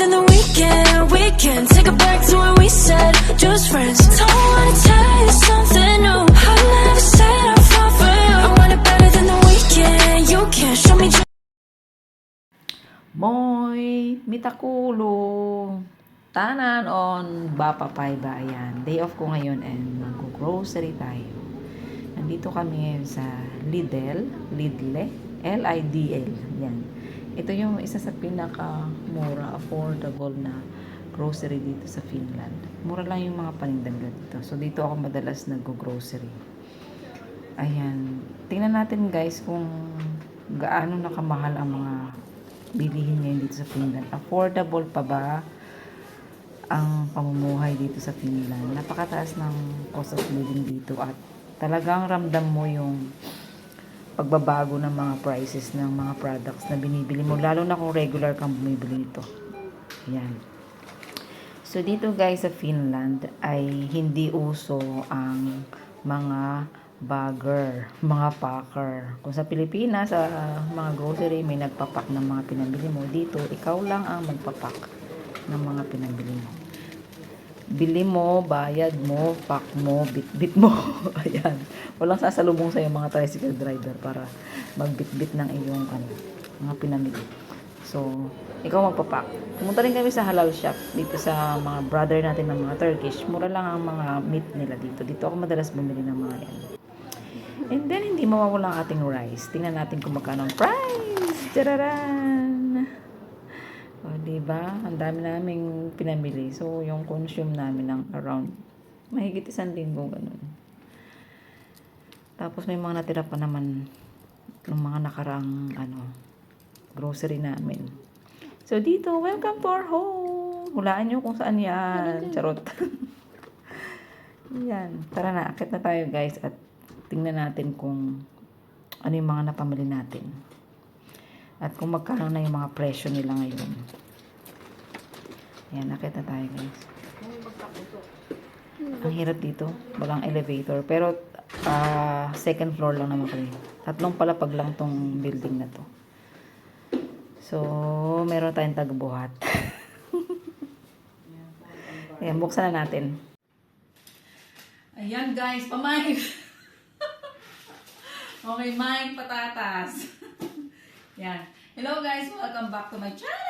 than the weekend. We can take it back to when we said just friends. Don't wanna tell you something new. I never said I'll fall for you. I want it better than the weekend. You can show me. Moy, mitakulo. Tanan on Bapapay ba? Ayan. Day off ko ngayon and mag-grocery tayo. Nandito kami sa Lidl. Lidle. L-I-D-L. Yan. Ito yung isa sa pinaka-mura, affordable na grocery dito sa Finland. Mura lang yung mga paninda dito. So, dito ako madalas nag-grocery. Ayan. Tingnan natin guys kung gaano nakamahal ang mga bilihin ngayon dito sa Finland. Affordable pa ba ang pamumuhay dito sa Finland? Napakataas ng cost of living dito at talagang ramdam mo yung pagbabago ng mga prices ng mga products na binibili mo. Lalo na kung regular kang bumibili nito. Yan. So, dito guys sa Finland ay hindi uso ang mga bagger, mga packer. Kung sa Pilipinas, sa mga grocery, may nagpapak ng mga pinabili mo. Dito, ikaw lang ang magpapak ng mga pinabili mo. Bili mo, bayad mo, pack mo, bit-bit mo. Ayan. Walang sasalubong sa'yo mga tricycle driver para magbit-bit ng iyong ano, mga pinamili. So, ikaw magpapak. Pumunta rin kami sa halal shop dito sa mga brother natin ng mga Turkish. Mura lang ang mga meat nila dito. Dito ako madalas bumili ng mga yan. And then, hindi mawawala ang ating rice. Tingnan natin kung magkano ang price. Tararan! Diba? Ang dami naming pinamili. So, yung consume namin ng around mahigit isang linggo, ganun. Tapos, may mga natira pa naman ng mga nakarang, ano, grocery namin. So, dito, welcome to our home. Hulaan nyo kung saan yan. Charot. yan. Tara na, akit na tayo guys at tingnan natin kung ano yung mga napamili natin. At kung magkano na yung mga presyo nila ngayon. Yan, nakita tayo guys. Ang hirap dito. Walang elevator. Pero, ah, second floor lang naman kami. Tatlong palapag lang tong building na to. So, meron tayong tagbuhat. Ayan, buksan na natin. Ayan guys, pamain. okay, main patatas. Yan. Hello guys, welcome back to my channel.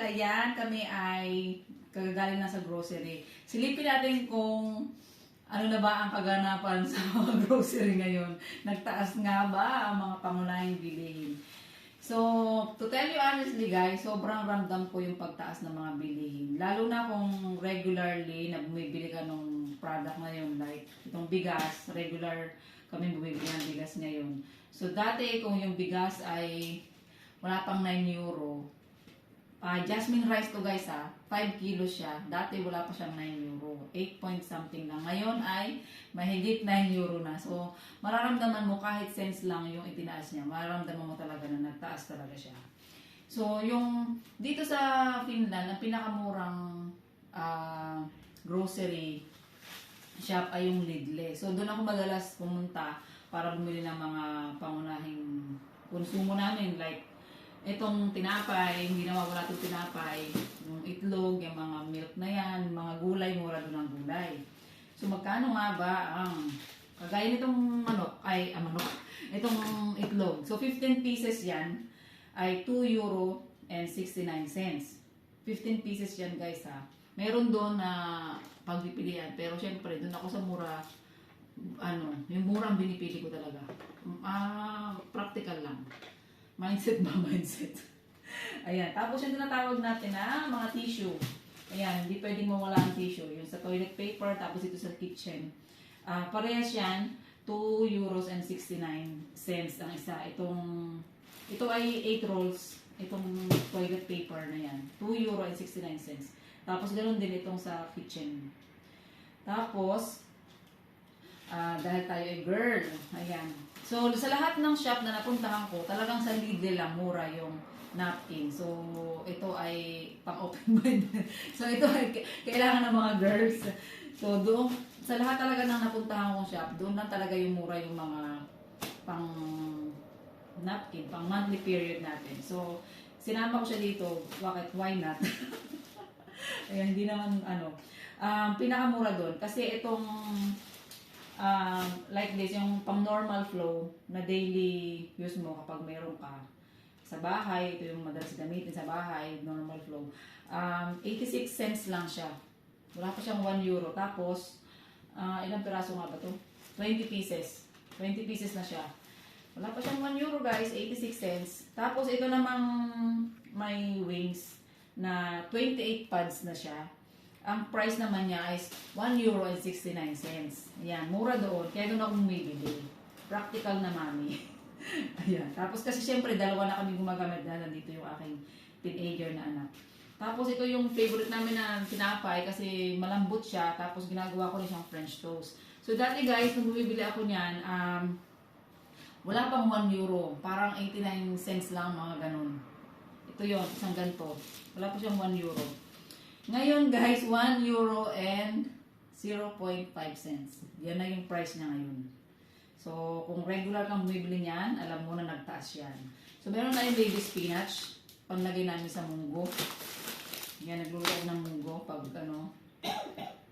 Ayan, kami ay kagagaling na sa grocery. Silipin natin kung ano na ba ang kaganapan sa mga grocery ngayon. Nagtaas nga ba ang mga pangunahing bilihin? So, to tell you honestly guys, sobrang ramdam ko yung pagtaas ng mga bilihin. Lalo na kung regularly na bumibili ka ng product ngayon, like itong bigas, regular kami bumibili ng bigas ngayon. So, dati kung yung bigas ay wala pang 9 euro, ah jasmine rice to guys ha, 5 kilos siya. Dati wala pa siyang 9 euro. 8 point something lang. Ngayon ay mahigit 9 euro na. So, mararamdaman mo kahit cents lang yung itinaas niya. Mararamdaman mo talaga na nagtaas talaga siya. So, yung dito sa Finland, ang pinakamurang ah, grocery shop ay yung Lidl. So, doon ako madalas pumunta para bumili ng mga pangunahing konsumo namin like itong tinapay, hindi na mawala itong tinapay, yung itlog, yung mga milk na yan, mga gulay, mura doon ang gulay. So magkano nga ba ang kagaya nitong manok, ay ah, manok, itong itlog. So 15 pieces yan ay 2 euro and 69 cents. 15 pieces yan guys ha. Meron doon na pagpipilian, pero syempre doon ako sa mura, ano, yung mura ang binipili ko talaga. Ah, practical lang. Mindset ba? Mindset. Ayan. Tapos yung tinatawag natin na mga tissue. Ayan, hindi pwedeng mawala ang tissue. Yung sa toilet paper, tapos ito sa kitchen. Ah, parehas yan, 2 euros and 69 cents ang isa. Itong, ito ay 8 rolls, itong toilet paper na yan. 2 euro and 69 cents. Tapos ganoon din itong sa kitchen. Tapos, ah dahil tayo ay girl, ayan. So, sa lahat ng shop na napuntahan ko, talagang sa Lidl lang mura yung napkin. So, ito ay pang-open mind. so, ito ay kailangan ng mga girls. So, doon, sa lahat talaga ng napuntahan kong shop, doon lang talaga yung mura yung mga pang napkin, pang monthly period natin. So, sinama ko siya dito. Bakit? Why not? Ayan, hindi naman ano. Um, pinakamura doon. Kasi itong um, like this, yung pang normal flow na daily use mo kapag meron ka sa bahay, ito yung madalas gamitin sa bahay, normal flow. Um, 86 cents lang siya. Wala pa siyang 1 euro. Tapos, ah, ilang piraso nga ba to? 20 pieces. 20 pieces na siya. Wala pa siyang 1 euro guys, 86 cents. Tapos ito namang may wings na 28 pads na siya. Ang price naman niya is 1 euro and 69 cents. Ayan, mura doon. Kaya doon ako bumibili. Practical na mami. Ayan. Tapos kasi syempre dalawa na kami gumagamit dahil nandito yung aking teenager na anak. Tapos ito yung favorite namin na tinapay kasi malambot siya. Tapos ginagawa ko rin siyang French toast. So dati guys, nung bumibili ako niyan, um, wala pang 1 euro. Parang 89 cents lang mga ganun. Ito yon isang ganito. Wala pa siyang 1 euro. Ngayon guys, 1 euro and 0.5 cents. Yan na yung price niya ngayon. So, kung regular kang bumibili niyan, alam mo na nagtaas yan. So, meron tayong baby spinach. Panlagay namin sa munggo. Yan, nagluluto ng munggo pag ano.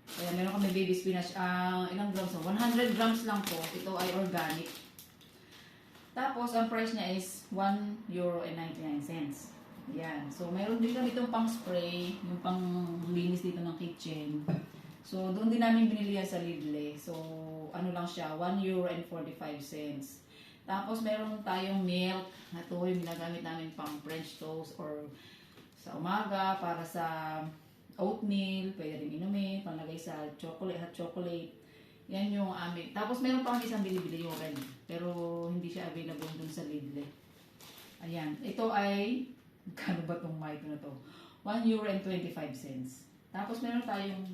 Kaya meron kami baby spinach. Ah, ilang grams? 100 grams lang po. Ito ay organic. Tapos, ang price niya is 1 euro and 99 cents. Yan. So, mayroon din kami itong pang spray, yung pang linis dito ng kitchen. So, doon din namin binili yan sa Lidl. So, ano lang siya, 1 euro and 45 cents. Tapos, meron tayong milk. Ito yung ginagamit namin pang French toast or sa umaga para sa oatmeal. Pwede rin inumin, panglagay sa chocolate, hot chocolate. Yan yung amin. Tapos, meron pa kami isang bilibili yung red. Pero, hindi siya available dun sa Lidl. Ayan. Ito ay, kano ba itong mic na to? 1 euro and 25 cents. Tapos, meron tayong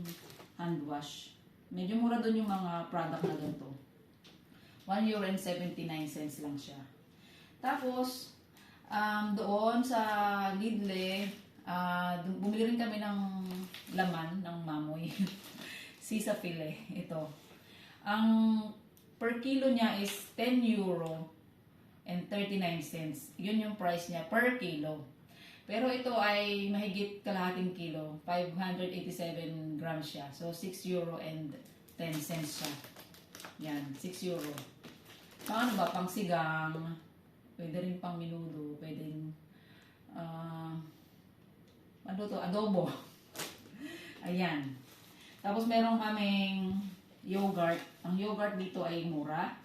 hand wash. Medyo mura doon yung mga product na ganito. 1 euro and 79 cents lang siya. Tapos, um, doon sa Lidl, ah, dun- bumili rin kami ng laman ng mamoy. Sisa file. Ito. Ang per kilo niya is 10 euro and 39 cents. Yun yung price niya per kilo. Pero ito ay mahigit kalahating kilo. 587 grams siya. So, 6 euro and 10 cents siya. Yan, 6 euro. Pang ano ba? Pang sigang. Pwede rin pang minudo. Pwede rin, ah, ano to? Adobo. Ayan. Tapos meron kaming yogurt. Ang yogurt dito ay mura.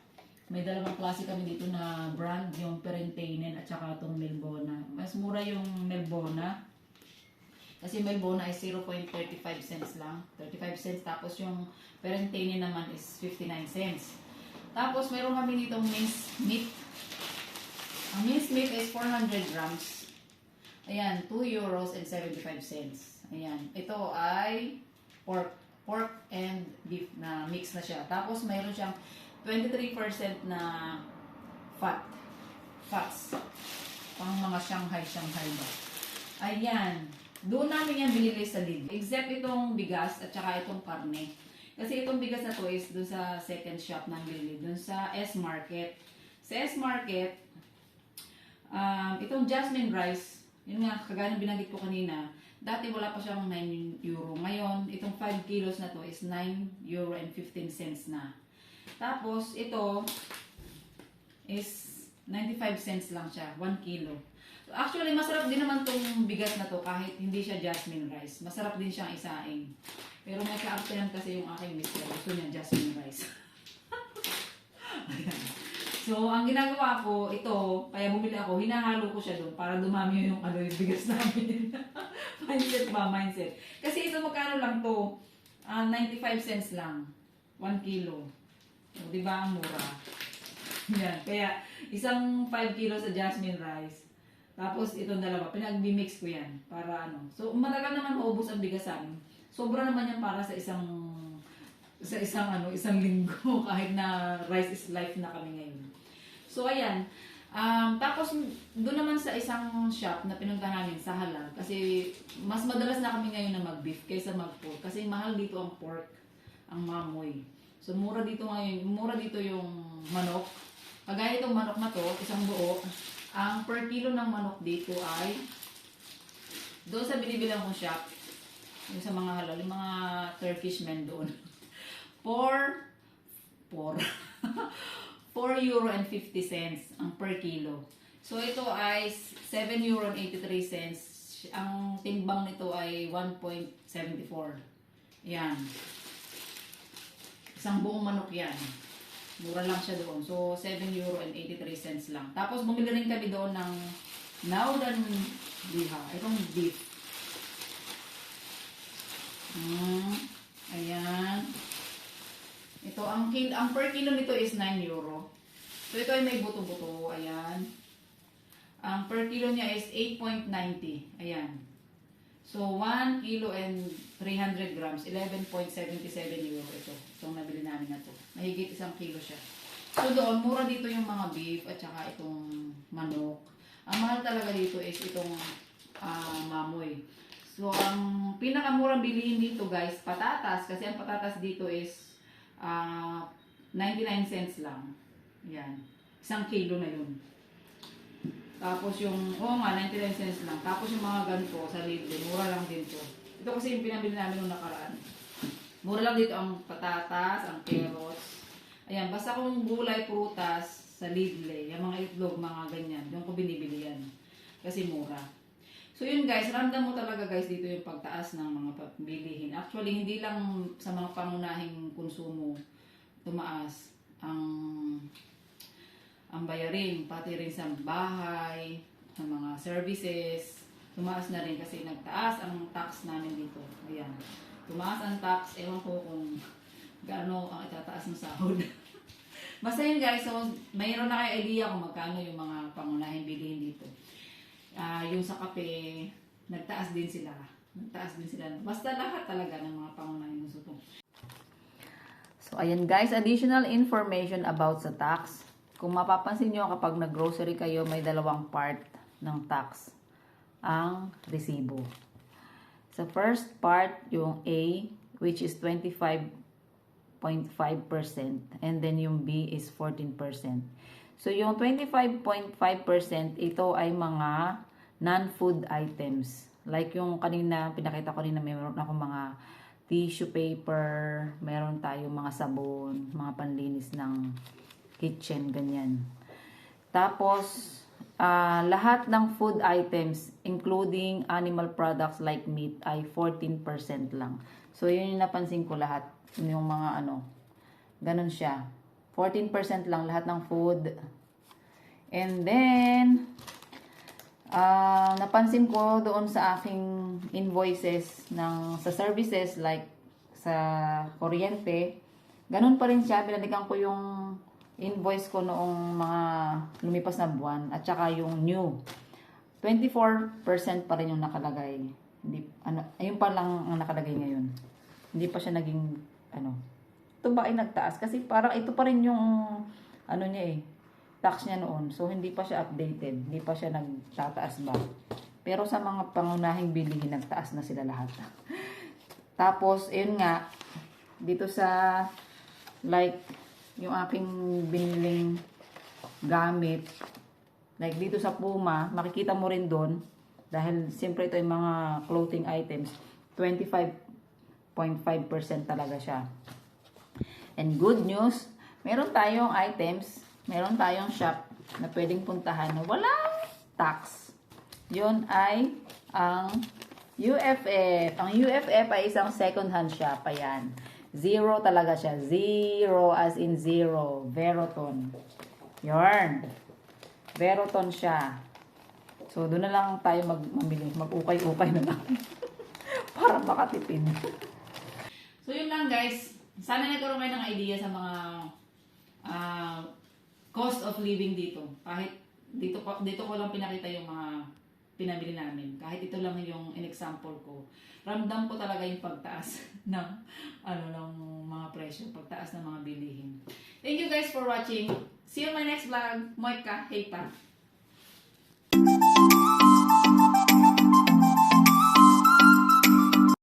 May dalawang klase kami dito na brand, yung Perentainen at saka itong Melbona. Mas mura yung Melbona. Kasi Melbona ay 0.35 cents lang. 35 cents. Tapos yung Perentainen naman is 59 cents. Tapos meron kami dito minced meat. Ang minced meat is 400 grams. Ayan, 2 euros and 75 cents. Ayan. Ito ay pork pork and beef na mix na siya. Tapos mayroon siyang 23% na fat. Fats. Pang mga Shanghai, Shanghai ba. Ayan. Doon namin yan binili sa Lidl. Except itong bigas at saka itong karne. Kasi itong bigas na to is doon sa second shop ng Lidl. Doon sa S-Market. Sa S-Market, um, itong jasmine rice, yun nga, kagaya ng binanggit ko kanina, dati wala pa siyang 9 euro. Ngayon, itong 5 kilos na to is 9 euro and 15 cents na. Tapos, ito is 95 cents lang siya, 1 kilo. Actually, masarap din naman tong bigas na to kahit hindi siya jasmine rice. Masarap din siyang isaing. Pero may kaartehan kasi yung aking mister. Gusto niya jasmine rice. So, ang ginagawa ko, ito, kaya bumili ako, hinahalo ko siya doon para dumami yung ano yung bigas namin. mindset ba? Mindset. Kasi ito magkano lang to? Ah, 95 cents lang. 1 kilo. O, di ba ang mura? Yan. Kaya, isang 5 kilo sa jasmine rice. Tapos, itong dalawa. Pinag-mix ko yan. Para ano. So, matagal naman maubos ang bigasan. Sobra naman yan para sa isang sa isang ano, isang linggo kahit na rice is life na kami ngayon. So ayan. Um, tapos doon naman sa isang shop na pinunta namin sa halal kasi mas madalas na kami ngayon na mag-beef kaysa mag-pork kasi mahal dito ang pork, ang mamoy. So mura dito ngayon, mura dito yung manok. Kagaya itong manok na to, isang buo, ang per kilo ng manok dito ay doon sa binibilang kong shop, yung sa mga halal, yung mga Turkish men doon. 4 4 4 euro and 50 cents ang per kilo. So ito ay 7 euro and 83 cents. Ang timbang nito ay 1.74. Yan. Isang buong manok yan. Mura lang siya doon. So 7 euro and 83 cents lang. Tapos bumili rin kami doon ng Naudan Biha. Itong beef. Mm, ayan. Ito, ang, kil ang per kilo nito is 9 euro. So, ito ay may buto-buto. Ayan. Ang per kilo niya is 8.90. Ayan. So, 1 kilo and 300 grams. 11.77 euro ito. Itong nabili namin na to. Mahigit isang kilo siya. So, doon, mura dito yung mga beef at saka itong manok. Ang mahal talaga dito is itong ah, mamoy. So, ang pinakamurang bilihin dito guys, patatas. Kasi ang patatas dito is ah 99 cents lang. Yan. Isang kilo na yun. Tapos yung, oo nga, 99 cents lang. Tapos yung mga ganito sa Lidl, mura lang din to. Ito kasi yung pinabili namin nung nakaraan. Mura lang dito ang patatas, ang carrots. Ayan, basta kung gulay, prutas sa Lidl, eh, yung mga itlog, mga ganyan, yung ko binibili yan. Kasi mura. So yun guys, ramdam mo talaga guys dito yung pagtaas ng mga bilihin. Actually, hindi lang sa mga pangunahing konsumo tumaas ang ang bayarin, pati rin sa bahay, sa mga services, tumaas na rin kasi nagtaas ang tax namin dito. Ayan. Tumaas ang tax, ewan ko kung gaano ang itataas ng sahod. Basta yun guys, so mayroon na kayo idea kung magkano yung mga pangunahing bilihin dito. Ah, yung sa kape, nagtaas din sila. Nagtaas din sila. Basta lahat talaga ng mga pangunahing gusto So, ayan guys, additional information about sa tax. Kung mapapansin nyo, kapag nag-grocery kayo, may dalawang part ng tax. Ang resibo. Sa first part, yung A, which is 25.5%. And then yung B is 14%. So, yung 25.5%, ito ay mga non-food items. Like yung kanina, pinakita ko rin na meron ako mga tissue paper, meron tayong mga sabon, mga panlinis ng kitchen, ganyan. Tapos, ah, lahat ng food items, including animal products like meat, ay 14% lang. So, yun yung napansin ko lahat. Yung mga ano, ganun siya. 14% lang lahat ng food. And then, ah napansin ko doon sa aking invoices ng sa services like sa kuryente, ganun pa rin siya. Binalikan ko yung invoice ko noong mga lumipas na buwan at saka yung new. 24% pa rin yung nakalagay. Hindi, ano, ayun pa lang ang nakalagay ngayon. Hindi pa siya naging, ano, ito ba ay nagtaas? Kasi parang ito pa rin yung, ano niya eh, tax niya noon. So, hindi pa siya updated. Hindi pa siya nagtataas ba. Pero sa mga pangunahing bilihin, nagtaas na sila lahat. Tapos, yun nga, dito sa, like, yung aking biniling gamit, like dito sa Puma, makikita mo rin doon, dahil siyempre ito yung mga clothing items, 25.5% talaga siya. And good news, meron tayong items, meron tayong shop na pwedeng puntahan na walang tax. Yun ay ang UFF. Ang UFF ay isang second-hand shop. Ayan. Zero talaga siya. Zero as in zero. Veroton. Yarn. Veroton siya. So, doon na lang tayo mag mamili. Mag-ukay-ukay na lang. Para makatipid. So, yun lang guys. Sana nagkaroon kayo ng idea sa mga ah, cost of living dito. Kahit dito dito ko lang pinakita yung mga pinabili namin. Kahit ito lang yung in-example ko. Ramdam ko talaga yung pagtaas ng ano ng mga presyo, pagtaas ng mga bilihin. Thank you guys for watching. See you on my next vlog. Moika, hey pa.